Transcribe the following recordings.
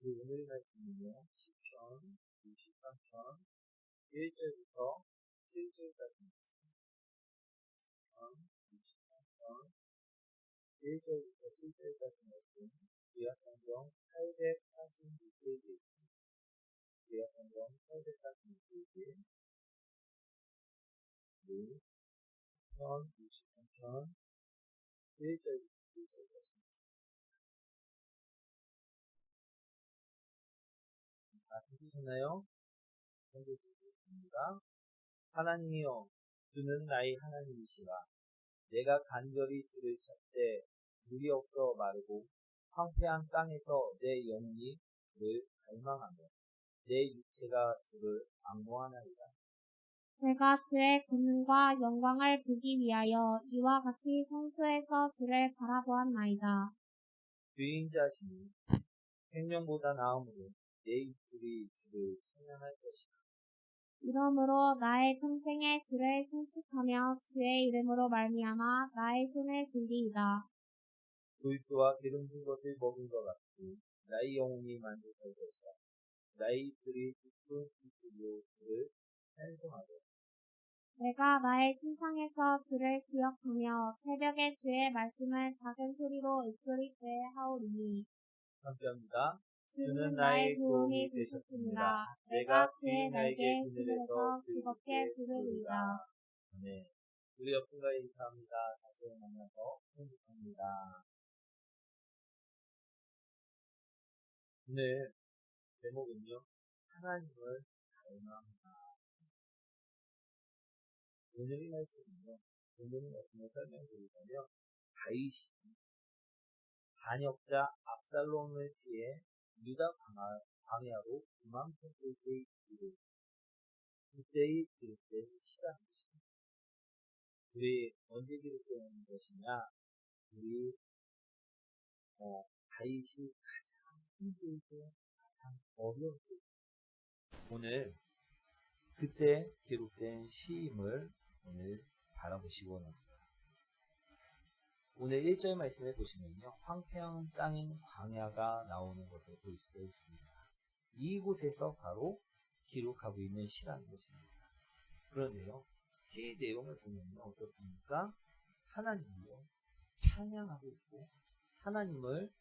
우리 오늘 말씀은요, 10편, 23편, 1절부터 7절까지 있습니다. 10편, 23편, 1절부터 7절까지 말씀, 구약성경 846페이지에 있습니다. 구약성경 846페이지, 우리 10편, 23편, 1절부터 7절까지 다 찾으셨나요? 선교주입니다. 하나님이여, 주는 나의 하나님이시라. 내가 간절히 주를 찾되 물이 없어 마르고 황폐한 땅에서 내 영혼이 주를 갈망하며 내 육체가 주를 악모하나이다. 내가 주의 권능과 영광을 보기 위하여 이와 같이 성소에서 주를 바라보았나이다. 주인 자신이 생명보다 나음으로 내 입술이 주를 찬양할 것이다. 이러므로 나의 평생에 주를 신축하며 주의 이름으로 말미암아 나의 손을 들리이다. 돌주와 기름 진 것을 먹은 것 같이 나의 영혼이 만족할 것이다. 나의 입술이 깊은 입술로 주를 찬송하되 내가 나의 침상에서 주를 기억하며 새벽에 주의 말씀을 작은 소리로 입소리때 하오리니 함께합니다. 주는 나의 도움이 되셨습니다. 내가 주의 날개 그늘에서 즐겁게 부르리이다. 네. 우리 옆분과 인사합니다. 다시 만나서 행복합니다. 오늘 제목은요. 하나님을 닮아합니다. 오늘의 말씀은요. 오늘의 말씀을 설명드리자면 다윗이 반역자 압살롬을 피해 유다 광야, 광야로 도망쳤을 때의 일을 그때의 기록된 시간 것입니다. 우리 언제 기록된 것이냐? 우리 어, 다윗이 가장 힘들고 가장 어려울 때 오늘 그때 기록된 시임을 오늘 바라보시고 합니다. 오늘 1절 말씀에 보시면요. 황폐한 땅인 광야가 나오는 것을 볼 수가 있습니다. 이곳에서 바로 기록하고 있는 시라는 것입니다. 그런데요. 시의 내용을 보면요. 어떻습니까? 하나님을요. 찬양하고 있고 하나님을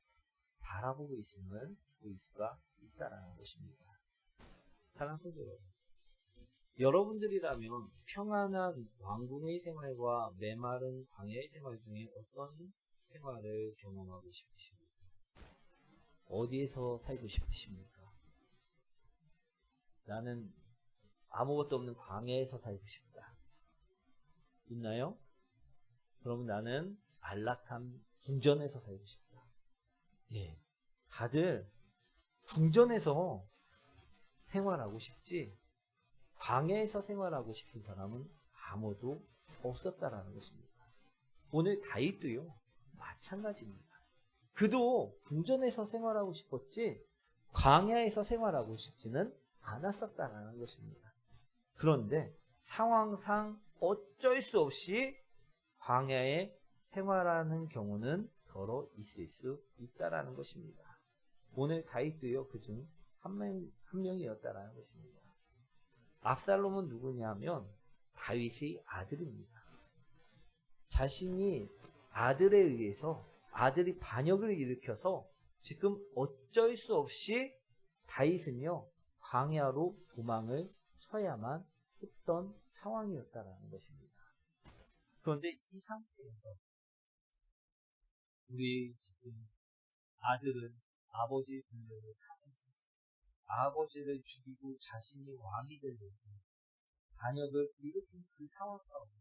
바라보고 있음을 볼 수가 있다라는 것입니다. 성도 여러분. 여러분들이라면 평안한 왕궁의 생활과 메마른 광야의 생활 중에 어떤 생활을 경험하고 싶으십니까? 어디에서 살고 싶으십니까? 나는 아무것도 없는 광야에서 살고 싶다. 있나요? 그러면 나는 안락한 궁전에서 살고 싶다. 예. 다들 궁전에서 생활하고 싶지 광야에서 생활하고 싶은 사람은 아무도 없었다라는 것입니다. 오늘 다윗도요 마찬가지입니다. 그도 궁전에서 생활하고 싶었지 광야에서 생활하고 싶지는 않았었다라는 것입니다. 그런데 상황상 어쩔 수 없이 광야에 생활하는 경우는 더러 있을 수 있다라는 것입니다. 오늘 다윗도요 그중 한, 명, 한 명이었다라는 것입니다. 압살롬은 누구냐면 다윗의 아들입니다. 자신이 아들에 의해서 아들이 반역을 일으켜서 지금 어쩔 수 없이 다윗은요 광야로 도망을 쳐야만 했던 상황이었다라는 것입니다. 그런데 이 상태에서 우리 지금 아들은 분열을 당했습니다. 아버지를 죽이고 자신이 왕이 되려고 반역을 일으킨 그 상황 가운데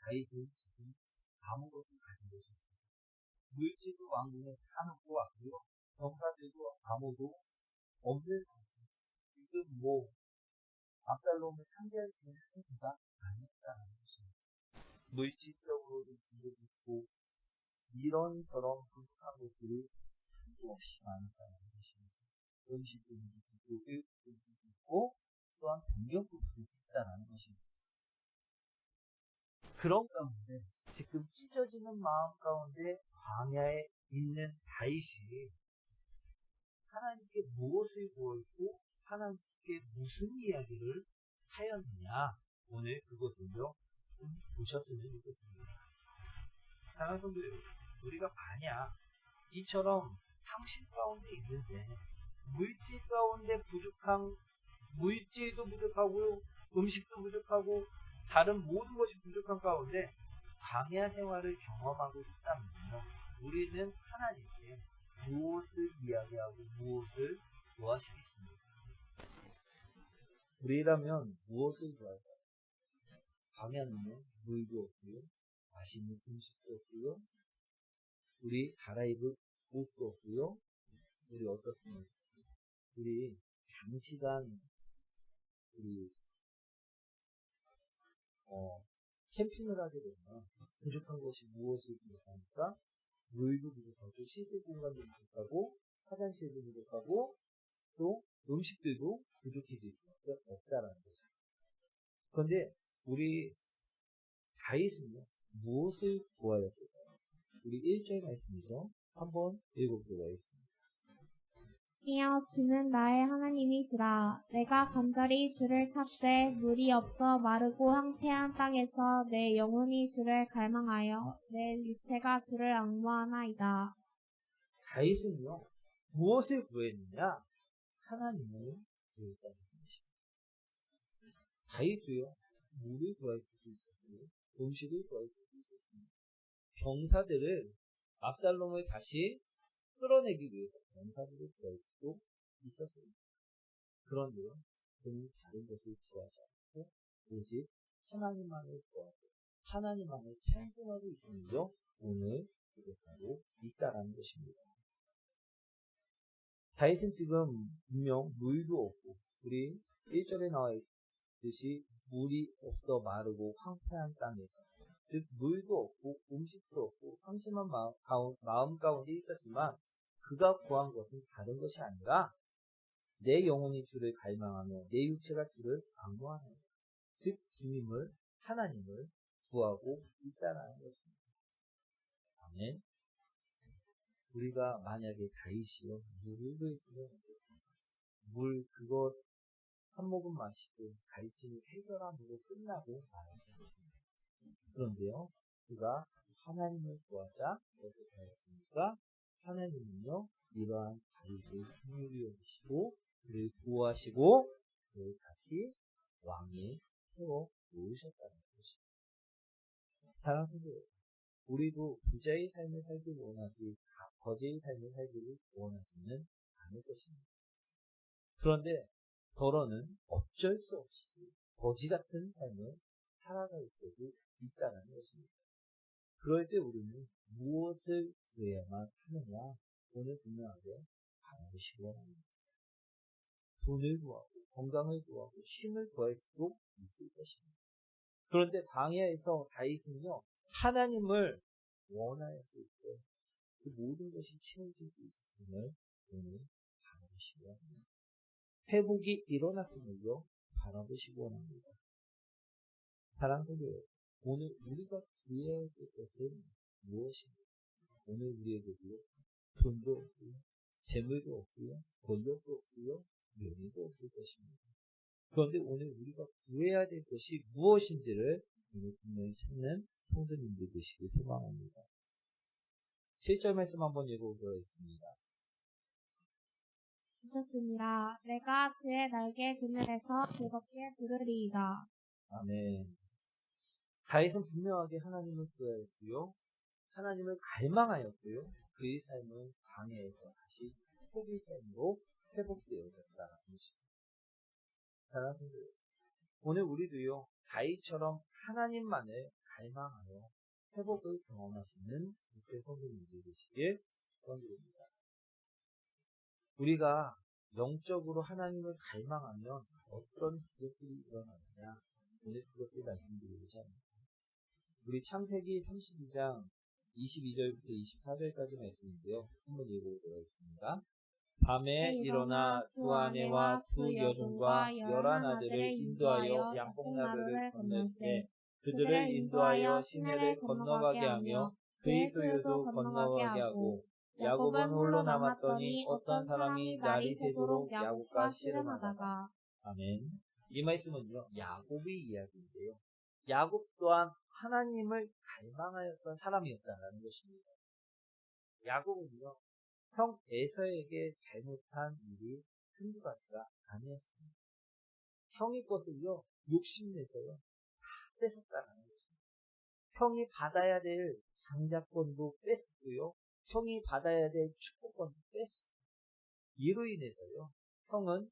다윗은 지금 아무것도 가진 것이 없습니다. 물질도 왕궁에 다 놓고 왔고요. 병사들도 아무도 없는 상태. 지금 뭐 압살롬을 상대할 수 있는 상태가 아니었다는 것입니다. 물질적으로도 있고 이런저런 부족한 것들이 수도 없이 많았다는 것입니다. 음식도 부족했고 교육도 부족했고 또한 병력도 부족했다는 것입니다. 그런 가운데 지금 찢어지는 마음 가운데 광야에 있는 다윗이 하나님께 무엇을 구했고 하나님께 무슨 이야기를 하였느냐 오늘 그것을요 좀 보셨으면 좋겠습니다. 사랑하는 성도 여러분 우리가 만약 이처럼 상식 가운데 있는데 물질 가운데 부족한 물질도 부족하고 음식도 부족하고 다른 모든 것이 부족한 가운데 광야 생활을 경험하고 있다면요 우리는 하나님께 무엇을 이야기하고 무엇을 좋아하시겠습니까? 우리라면 무엇을 좋아할까요? 광야는요 물도 없고요 맛있는 음식도 없고요 우리 갈아입을 옷도 없고요 우리 어떻습니까? 우리 장시간 우리 어, 캠핑을 하게 되면 부족한 것이 무엇이 부족합니까? 물도 부족하고 씻을 공간도 부족하고 화장실도 부족하고 또 음식들도 부족해질 수밖에 없다라는 거죠. 그런데 우리 다윗은요 무엇을 구하였을까요? 우리 1절 말씀이죠. 한번 읽어보도록 하겠습니다. 이어 주는 나의 하나님이시라. 내가 간절히 주를 찾되 물이 없어 마르고 황폐한 땅에서 내 영혼이 주를 갈망하여 내 육체가 주를 악무하나이다. 다윗은요 무엇을 구했느냐? 하나님을 구했다는 것입니다. 다윗도요 물을 구할 수도 있었고요 음식을 구할 수도 있었습니다. 병사들을 압살롬을 다시 끌어내기 위해서 병사들을 구할 수도 있었습니다. 그런데요 그는 다른 것을 구하지 않고 오직 하나님만을 구하고 하나님만을 찬송하고 있으면요 오늘 고백하고 있다라는 것입니다. 다윗은 지금 분명 물도 없고 우리 1절에 나와 있듯이 물이 없어 마르고 황폐한 땅에서 즉 물도 없고 음식도 없고 상심한 마음, 마음 가운데 있었지만 그가 구한 것은 다른 것이 아니라 내 영혼이 주를 갈망하며 내 육체가 주를 방무하는 즉 주님을 하나님을 구하고 있다라는 것입니다. 아멘. 우리가 만약에 다이시요 물을 어떻습니까? 물 그것 한 모금 마시고 갈증이 해결함으로 끝나고 말았습니다. 그런데요, 그가 하나님을 구하자 어떻게 하였습니까? 하나님은요 이러한 다윗을 긍휼히 여기시고 그를 구하시고 그를 다시 왕에 세워 놓으셨다는 것입니다. 사랑하는 우리도 부자의 삶을 살기를 원하지 가- 거지의 삶을 살기를 원하지는 않을 것입니다. 그런데 더러는 어쩔 수 없이 거지 같은 삶을 살아갈 때도 있다는 것입니다. 그럴 때 우리는 무엇을 구해야만 하느냐? 오늘 분명하게 바라보시기 원합니다. 돈을 구하고 건강을 구하고 쉼을 구할 수도 있을 것입니다. 그런데 광야에서 다윗은요 하나님을 원하였을 때 그 모든 것이 채워질 수 있음을 오늘 바라보시기 원합니다. 회복이 일어났음을요 바라보시기 원합니다. 여러분, 오늘 우리가 구해야 될 것은 무엇입니까? 오늘 우리에게도요 돈도 없고요 재물도 없고요 권력도 없고요 명예도 없을 것입니다. 그런데 오늘 우리가 구해야 될 것이 무엇인지를 오늘 분명히 찾는 성도님들 되시길 소망합니다. 7절 말씀 한번 읽어보도록 하겠습니다. 있었습니다. 내가 주의 날개 그늘에서 즐겁게 부르리이다. 아멘. 다윗은 분명하게 하나님을 구하였고요. 하나님을 갈망하였고요. 그의 삶은 광야에서 다시 축복의 삶으로 회복되어졌다는 것입니다. 사랑하는 오늘 우리도요 다윗처럼 하나님만을 갈망하여 회복을 경험하시는 육체 성도님들 되시길 축원드립니다. 우리가 영적으로 하나님을 갈망하면 어떤 기적들이 일어나느냐 오늘 그것을 말씀드리고자 합니다. 우리 창세기 32장 22절부터 24절까지 말씀인데요. 한번 읽어보도록 하겠습니다. 밤에 일어나 두 아내와 두 여종과 열한 아들을 인도하여 양봉나루를 건널세 그들을 인도하여 시내를 건너가게 하며 그의 소유도 건너가게 하고 야곱은 홀로 남았더니 어떤 사람이 날이 새도록 야곱과 씨름하다가 아멘. 이 말씀은요, 야곱의 이야기인데요. 야곱 또한 하나님을 갈망하였던 사람이었다는 것입니다. 야곱은요, 형 에서에게 잘못한 일이 한두 가지가 아니었습니다. 형의 것을요, 욕심내서요, 다 뺏었다는 것입니다. 형이 받아야 될 장자권도 뺏었고요, 형이 받아야 될 축복권도 뺏었어요. 이로 인해서요, 형은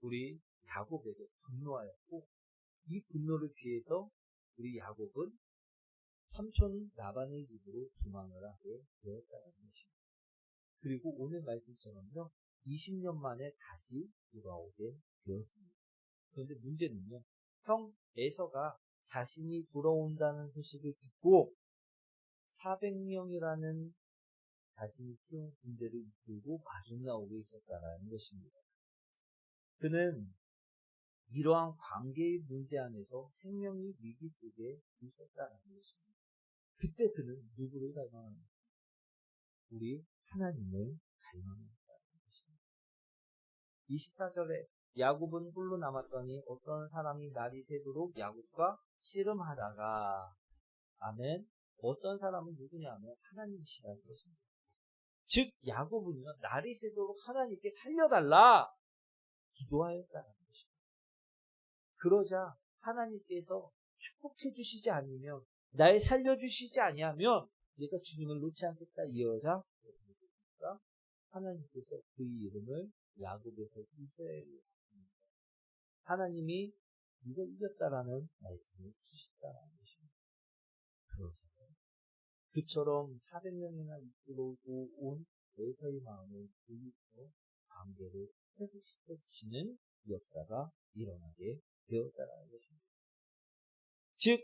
우리 야곱에게 분노하였고, 이 분노를 피해서 우리 야곱은 삼촌 라반의 집으로 도망을 하게 되었다는 것입니다. 그리고 오늘 말씀처럼요, 20년 만에 다시 돌아오게 되었습니다. 그런데 문제는요, 형 에서가 자신이 돌아온다는 소식을 듣고 400명이라는 자신이 키운 군대를 이끌고 마중 나오게 있었다는 것입니다. 그는 이러한 관계의 문제 안에서 생명이 위기 속에 있었다는 것입니다. 그때 그는 누구를 갈망합니까? 우리 하나님을 것입니다. 24절에 야곱은 홀로 남았더니 어떤 사람이 날이 새도록 야곱과 씨름하다가 아멘 어떤 사람은 누구냐면 하나님이시라는 것입니다. 즉 야곱은요 날이 새도록 하나님께 살려달라 기도하였다는 것입니다. 그러자 하나님께서 축복해 주시지 않으면 날 살려 주시지 아니하면 내가 주님을 놓지 않겠다 이 여자 하나님께서 그의 이름을 야곱에서 이스라엘로. 하나님이 네가 이겼다라는 말씀을 주셨다는 것입니다. 그러죠. 그처럼 400명이나 이끌어오고 온 에서의 마음을 돌리고 관계를 회복시켜 주시는 역사가 일어나게 되었다는 것입니다. 즉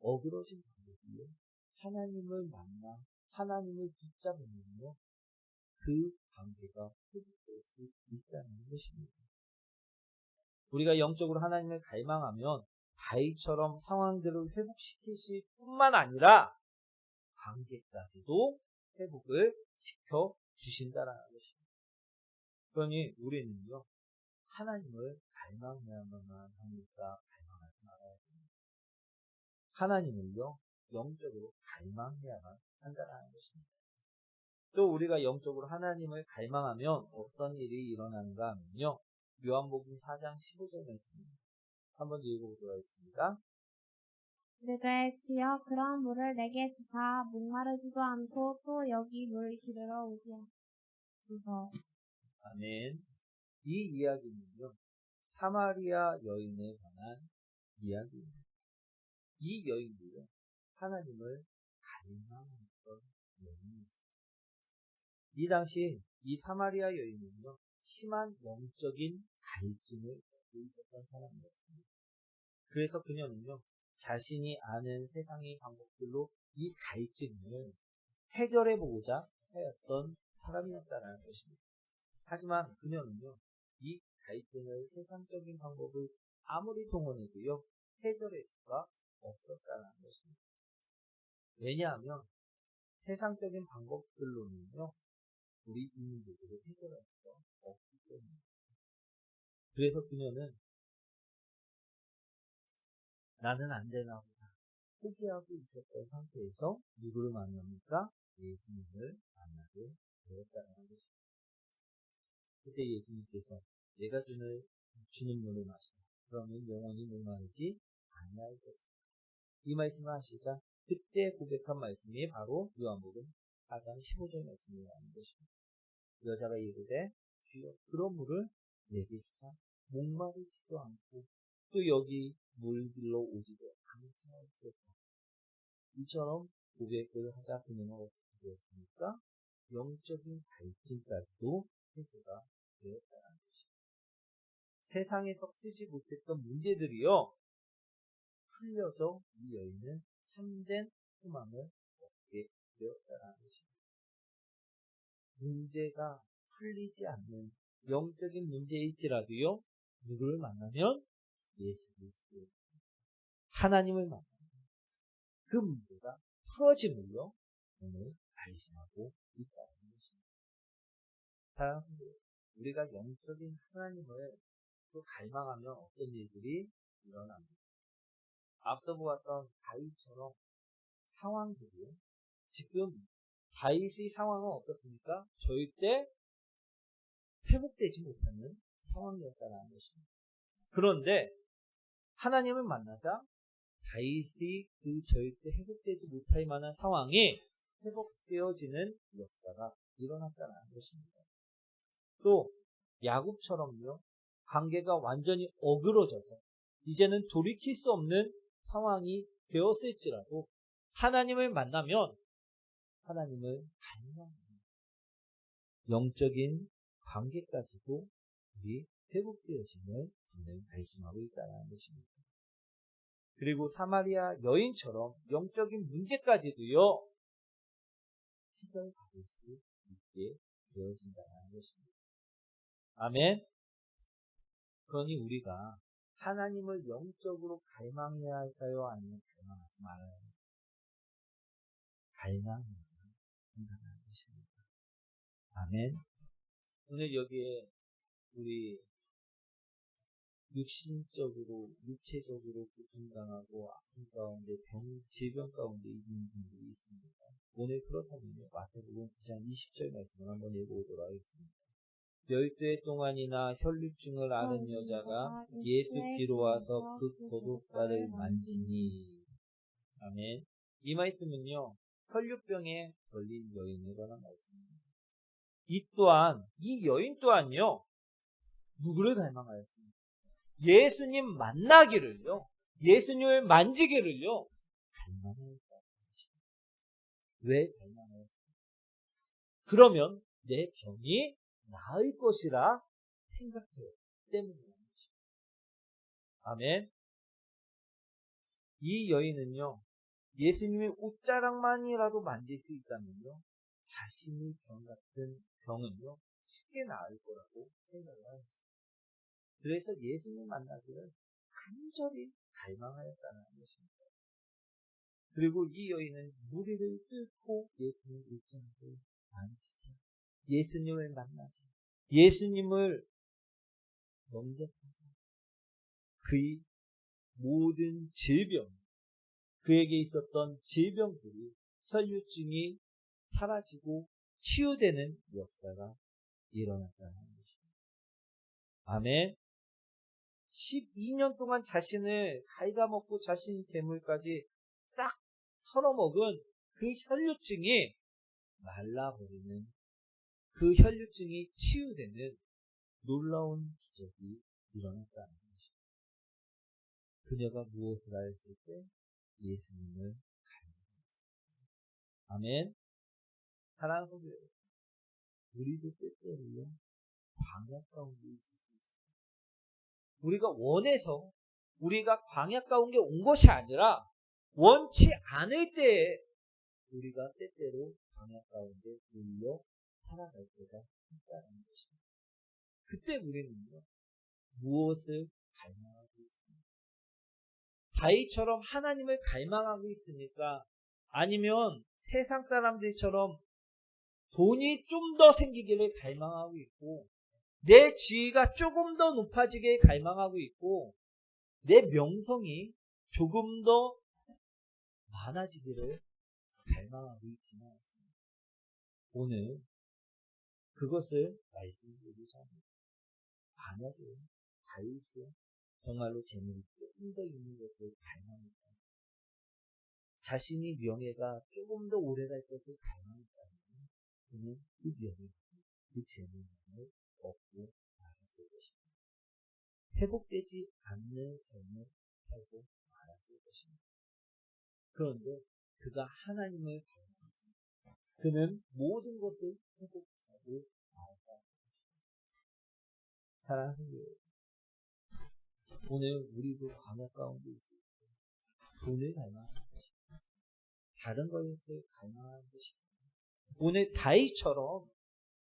어그러진 관계기에 하나님을 만나 하나님을 붙잡으면요 그 관계가 회복될 수 있다는 것입니다. 우리가 영적으로 하나님을 갈망하면 다이처럼 상황들을 회복시키실 뿐만 아니라 관계까지도 회복을 시켜 주신다라는 것입니다. 그러니 우리는요 하나님을 갈망해야만 하니까 갈망하지 말아야 됩니다. 하나님을요 영적으로 갈망해야만 한다는 것입니다. 또 우리가 영적으로 하나님을 갈망하면 어떤 일이 일어나는가 하면요. 요한복음 4장 15절 말씀입니다. 한번 읽어보도록 하겠습니다. 그대 지어 그런 물을 내게 주사 목마르지도 않고 또 여기 물 기르러 오지 않소서. 아멘. 이 이야기는요. 사마리아 여인에 관한 이야기입니다. 이 여인도요. 하나님을 갈망했던 여인이었습니다. 이 당시 이 사마리아 여인은요. 심한 영적인 갈증을 갖고 있었던 사람이었습니다. 그래서 그녀는요. 자신이 아는 세상의 방법들로 이 갈증을 해결해 보고자 하였던 사람이었다는 것입니다. 하지만 그녀는요, 이 갈등을 세상적인 방법을 아무리 동원해도요, 해결할 수가 없었다는 것입니다. 왜냐하면 세상적인 방법들로는요, 우리 인민들을 해결할 수가 없기 때문입니다. 그래서 그녀는 나는 안 되나 보다. 포기하고 있었던 상태에서 누구를 만납니까? 예수님을 만나게 되었다는 것입니다. 그때 예수님께서 내가 주는, 주는 물을 마시라. 그러면 영원히 목마르지 것이다. 이 말씀을 하시자 그때 고백한 말씀이 바로 요한복음 4장 15절 말씀이라는 것입니다. 여자가 이르되 주여 그런 물을 내게 주사 목마르지도 않고 또 여기 물 길러 오지도 않겠소서. 이처럼 고백을 하자 그녀는 어떻게 되었습니까? 영적인 갈증까지도 해소가 것입니다. 세상에서 쓰지 못했던 문제들이요 풀려서 이 여인은 참된 소망을 얻게 되었다는 것입니다. 문제가 풀리지 않는 영적인 문제일지라도요 누구를 만나면 예수 그리스도 하나님을 만나면 그 문제가 풀어짐을요 오늘 발신하고 있다는 것입니다. 사랑하는 우리가 영적인 하나님을 또 갈망하면 어떤 일들이 일어납니다. 앞서 보았던 다윗처럼 상황들이 지금 다윗의 상황은 어떻습니까? 절대 회복되지 못하는 상황이었다는 것입니다. 그런데 하나님을 만나자 다윗이 그 절대 회복되지 못할 만한 상황이 회복되어지는 역사가 일어났다는 것입니다. 또 야곱처럼요 관계가 완전히 어그러져서 이제는 돌이킬 수 없는 상황이 되었을지라도 하나님을 만나면 하나님을 갈망하는 영적인 관계까지도 우리 회복되어짐을 오늘 말씀하고 있다는 것입니다. 그리고 사마리아 여인처럼 영적인 문제까지도요 해결받을 수 있게 되어진다는 것입니다. 아멘. 그러니 우리가 하나님을 영적으로 갈망해야 할까요? 아니면 갈망하지 말아야 할까요? 갈망해야 한다는 것입니다. 아멘. 오늘 여기에 우리 육신적으로, 육체적으로 고통당하고 아픔 가운데 병, 질병 가운데 있는 분들이 있습니다. 오늘 그렇다면 마태복음 9장 20절 말씀을 한번 읽어보도록 하겠습니다. 열대 동안이나 혈류증을 앓은 여자가 예수 뒤로 와서 그 고독가를 만지니 아멘. 이 말씀은요 혈류병에 걸린 여인에 관한 말씀입니다. 이 또한 이 여인 또한요 누구를 갈망하였습니까? 예수님 만나기를요 예수님을 만지기를요 갈망하였다. 왜 갈망하였습니까? 그러면 내 병이 나을 것이라 생각해요. 때문이라는 것입니다. 아멘. 이 여인은요, 예수님의 옷자락만이라도 만질 수 있다면요, 자신의 병 같은 병은요, 쉽게 나을 거라고 생각을 하였어요. 그래서 예수님 만나기를 간절히 갈망하였다는 것입니다. 그리고 이 여인은 무리를 뚫고 예수님 옷자락을 만지자. 예수님을 만나자. 예수님을 영접하자. 그의 모든 질병, 그에게 있었던 질병들이 혈류증이 사라지고 치유되는 역사가 일어났다는 것입니다. 아멘. 12년 동안 자신을 갉아먹고 자신의 재물까지 싹 털어먹은 그 혈류증이 말라버리는 그 혈류증이 치유되는 놀라운 기적이 일어났다는 것입니다. 그녀가 무엇을 하였을 때 예수님을 갈망했습니다. 아멘. 사랑하는 여러분, 우리도 때때로요 광야 가운데 있을 수 있습니다. 우리가 원해서 우리가 광야 가운데 온 것이 아니라 원치 않을 때에 우리가 때때로 광야 가운데 눌려 살아갈 때가 있다는 것입니다. 그때 우리는요, 무엇을 갈망하고 있습니까? 다이처럼 하나님을 갈망하고 있습니까? 아니면 세상 사람들처럼 돈이 좀 더 생기기를 갈망하고 있고, 내 지위가 조금 더 높아지길 갈망하고 있고, 내 명성이 조금 더 많아지기를 갈망하고 않습니다. 오늘 그것을 말씀드리고자 합니다. 만약에 다윗이 정말로 조금 더 있는 것을 갈망했다. 자신이 명예가 조금 더 오래갈 것을 갈망했다면 그는 그 명예, 그 재물을 얻고 말았을 것입니다. 회복되지 않는 삶을 살고 말았을 것입니다. 그런데 그가 하나님을 갈망했습니다. 그는 모든 것을 회복 하고 말았다. 사랑하는 여러분, 오늘 우리도 광야 가운데 있을 때 돈을 갈망하는 것입니다. 다른 것을 갈망하는 것입니다. 오늘 다이처럼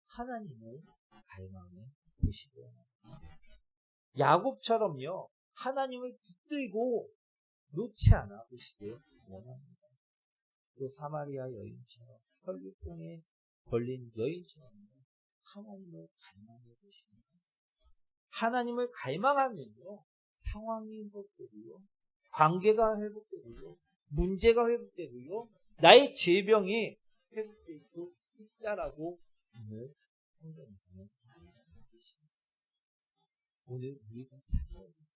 하나님을 갈망해 보시기 바랍니다. 야곱처럼요, 하나님을 붙들고 놓지 않아 보시길 원합니다. 또 사마리아 여인처럼 혈류병에 걸린 여인처럼 하나님을 갈망해 보십니다. 하나님을 갈망하면요, 상황이 회복되고요, 관계가 회복되고요, 문제가 회복되고요, 나의 질병이 회복될 수 있다라고 오늘 성경에서는 말씀하고 계십니다. 오늘 우리가 찾아야 되겠습니다.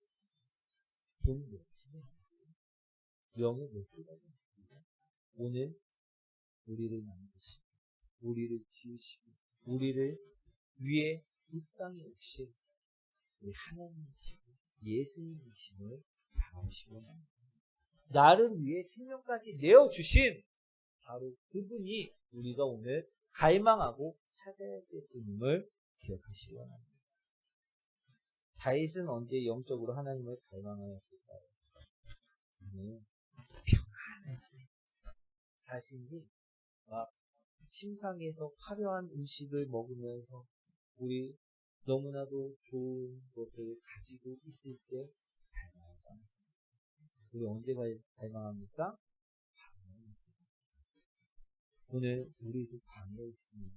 돈 몇푼이 명예 몇 개가 됩니다. 오늘 우리를 만드시고, 우리를 지으시고, 우리를 위에 이 땅에 오신 우리 하나님이시고 예수님이심을 바라시고 나를 위해 생명까지 내어 주신 바로 그분이 우리가 오늘 갈망하고 찾아야 될 분임을 기억하시기 원합니다. 다윗은 언제 영적으로 하나님을 갈망하였을까요? 네. 평안할 때 자신이 막 침상에서 화려한 음식을 먹으면서 우리 너무나도 좋은 것을 가지고 있을 때 갈망하지 않습니다. 우리 언제 갈- 갈망합니까? 방에 있을 때. 오늘 우리도 방에 있으면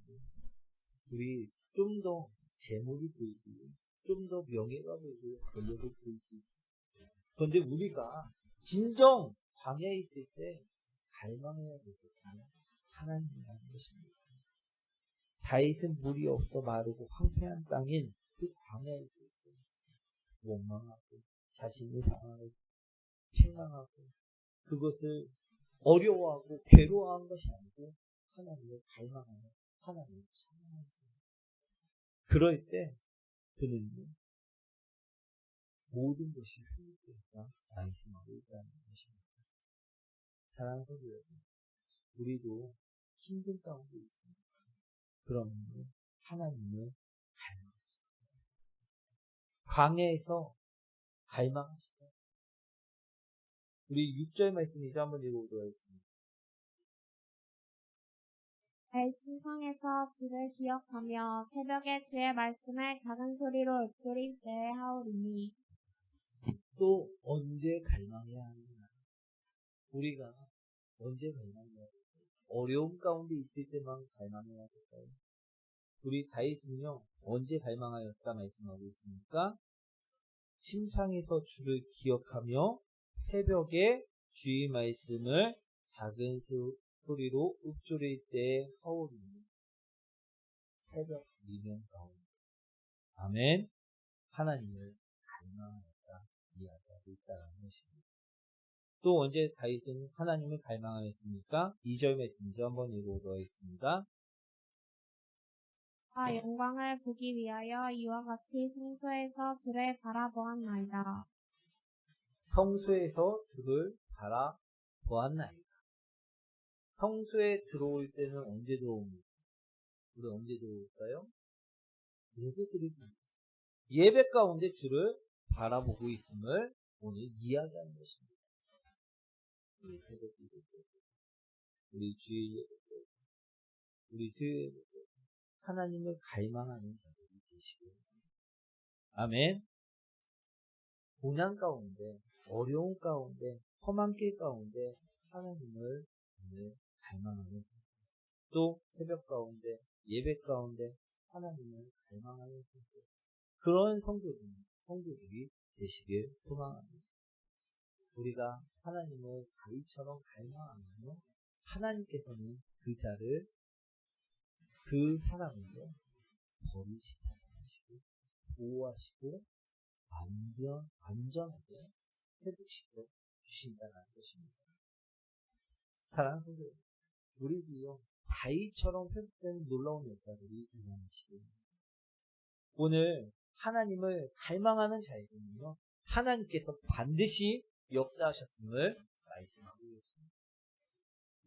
우리 좀 더 재물이 보이고 좀 더 명예가 보이고 권력을 보일 수 있어요. 그런데 우리가 진정 방에 있을 때 갈망해야 될 것은 하나님이라는 것입니다. 다윗은 물이 없어 마르고 황폐한 땅인 그 광야에 있을 때 원망하고 자신의 상황을 책망하고 그것을 어려워하고 괴로워한 것이 아니고 하나님을 갈망하며 하나님을 찬양했습니다. 그럴 때 그는 모든 것이 회복되었다 말씀하고 있다는 것입니다. 사랑하는 여러분, 우리도 힘든 가운데 있습니다. 그러면 하나님을 갈망하시다. 광야에서 갈망하시다. 우리 6절 말씀 이제 한번 읽어보도록 하겠습니다. 내 침상에서 주를 기억하며 새벽에 주의 말씀을 작은 소리로 읊조릴 때에 하오리니 또 언제 갈망해야 하느냐? 우리가 언제 갈망해야 될까요? 어려움 가운데 있을 때만 갈망해야 될까요? 우리 다윗은요 언제 갈망하였다 말씀하고 있습니까? 침상에서 주를 기억하며 새벽에 주의 말씀을 작은 소- 소리로 읊조릴 때에 하오리니 새벽 미명 가운데 아멘 하나님을 갈망하였다 이야기하고 있다는 것입니다. 또 언제 다윗은 하나님을 갈망하였습니까? 2절 말씀 이제 한번 읽어보도록 하겠습니다. 아 영광을 보기 위하여 이와 같이 성소에서 주를 바라보았나이다. 성소에서 주를 바라보았나이다. 성소에 들어올 때는 언제 들어옵니까? 우리 언제 들어올까요? 예배 드리기 예배 가운데 주를 바라보고 있음을 오늘 이야기하는 것입니다. 우리 새벽 기도 때, 우리 주일 예배 때, 우리 때 하나님을 갈망하는 자들이 계시고 아멘. 고난 가운데, 어려운 가운데, 험한 길 가운데 하나님을 오늘 갈망하는 자. 또 새벽 가운데, 예배 가운데 하나님을 갈망하는 성도. 그런 성도들, 성도들이 되시길 소망합니다. 우리가 하나님을 다윗처럼 갈망하면요, 하나님께서는 그 자를, 그 사람을요, 버리시지 않으시고, 보호하시고, 완전, 완전하게 회복시켜 주신다는 것입니다. 사랑하는 성도 우리도요, 다윗처럼 회복되는 놀라운 역사들이 일어나시길 오늘 하나님을 갈망하는 자에게는요, 하나님께서 반드시 역사하셨음을 말씀하고 계십니다.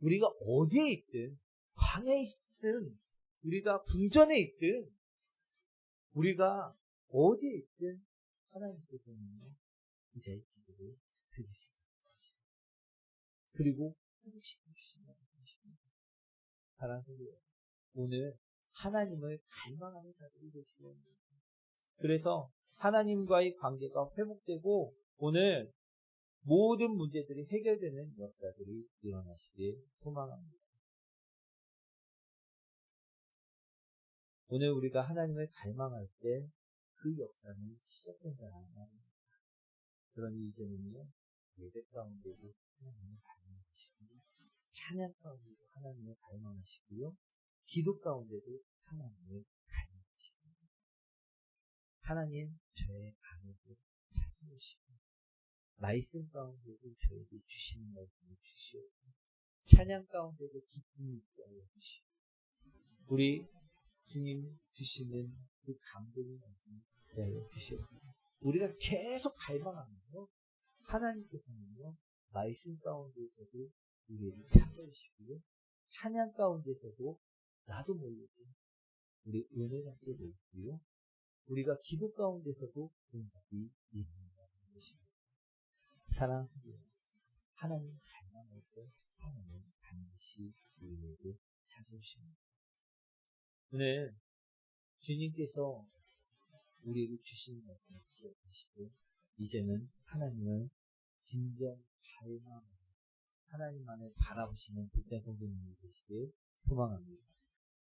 우리가 어디에 있든, 광야에 있든, 우리가 궁전에 있든, 우리가 어디에 있든, 하나님께서는요, 이 자의 기도를 들으신다는 것입니다. 그리고 회복시켜 주신다는 것입니다. 여러분, 오늘 하나님을 갈망하는 자들이 되시기 원합니다. 그래서 하나님과의 관계가 회복되고 오늘 모든 문제들이 해결되는 역사들이 일어나시길 소망합니다. 오늘 우리가 하나님을 갈망할 때 그 역사는 시작된다는 말입니다. 그러니 이제는요, 예배 가운데도 하나님을 갈망하시고, 찬양 가운데도 하나님을 갈망하시고요, 기도 가운데도 하나님을 갈망하시고, 하나님 저의 안에도 찾아오시고, 말씀 가운데도 저에게 주시는 말씀을 주시옵고, 찬양 가운데도 기쁨이 있게 하여 주시고, 우리 주님 주시는 그 감동의 말씀을 하여 주시옵소서. 우리가 계속 갈망하면요, 하나님께서는요, 말씀 가운데서도 우리를 찾아주시고요, 찬양 가운데서도 나도 모르게 우리 은혜 받게 되고요, 우리가 기도 가운데서도 응답이 것입니다. 사랑하는 하나님 갈망할 때 하나님 반드시 우리에게 찾아주십니다. 오늘 주님께서 우리에게 주신 말씀 기억하시고 이제는 하나님을 진정 갈망하고 하나님 안에 바라보시는 그때 성도님이 되시길 소망합니다.